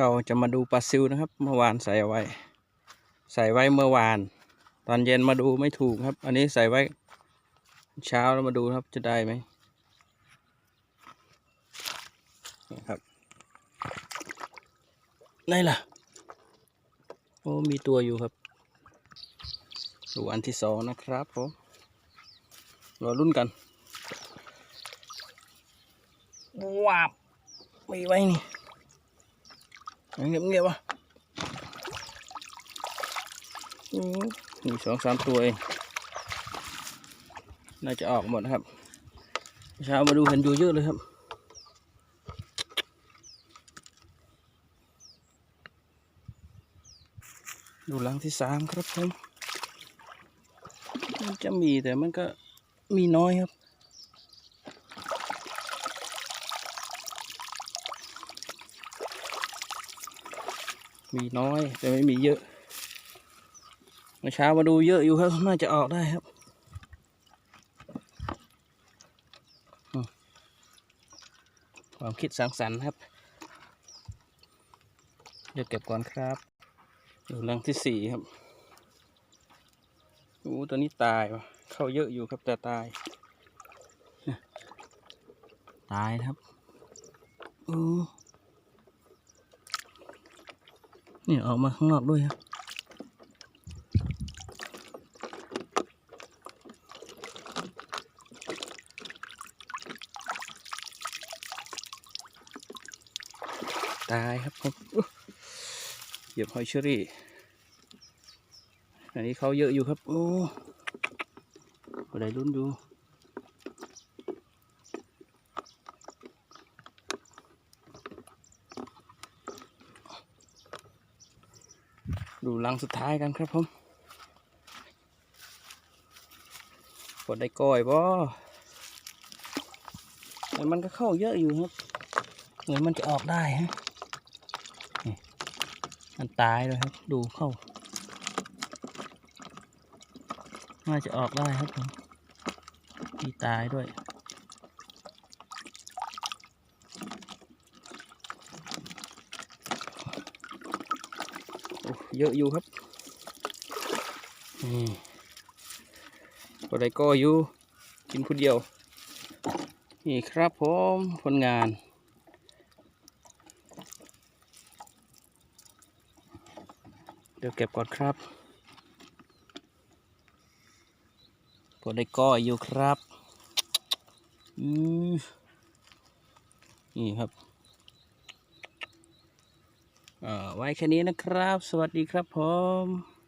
เราจะมาดูปลาซิวนะครับ เมื่อวานใส่ไว้ ใส่ไว้เมื่อวาน ตอนเย็นมาดูไม่ถูกครับ อันนี้ใส่ไว้ เช้าแล้วมาดูครับจะได้ไหมนี่ครับไหนล่ะ โอ้มีตัวอยู่ครับดูอันที่สองนะครับผมรอรุ่นกันว้าบมีไว้นี่ เงียบเงียบๆวะอืมมีสองสามตัวเอง น่าจะออกหมดนะครับ เช้ามาดูเห็นอยู่เยอะเลยครับ ดูหลังที่สามครับผม มันจะมีแต่มันก็มีน้อยครับ มีน้อยแต่ไม่มีเยอะเมื่อเช้ามาดูเยอะอยู่ครับน่าจะออกได้ครับความคิดสร้างสรรค์ครับเดี๋ยวเก็บก่อนครับดูรังที่สี่ครับโอ้ตัวนี้ตายวะเข้าเยอะอยู่ครับแต่ตาย ตายครับโอ้ นี่ออกมาข้างนอกด้วยครับตายครับผมเหยียบหอยเชอรี่ อันนี้เขาเยอะอยู่ครับ โอ้ก็ได้ลุ้นอยู่ ดูลังสุดท้ายกันครับผมกดได้ก้อยบ่แต่มันก็เข้าเยอะอยู่ครับเหมือนมันจะออกได้ฮะมันตายเลยครับ ดูเข้า น่าจะออกได้ครับผมมีตายด้วย เยอะอยู่ครับนี่ตัวใดก็อยู่กินคนเดียว นี่ครับผมผลงานเดี๋ยวเก็บก่อนครับตัวใดก็อยู่ครับ อือนี่ครับเอ่อ ไว้แค่นี้นะครับ สวัสดีครับผม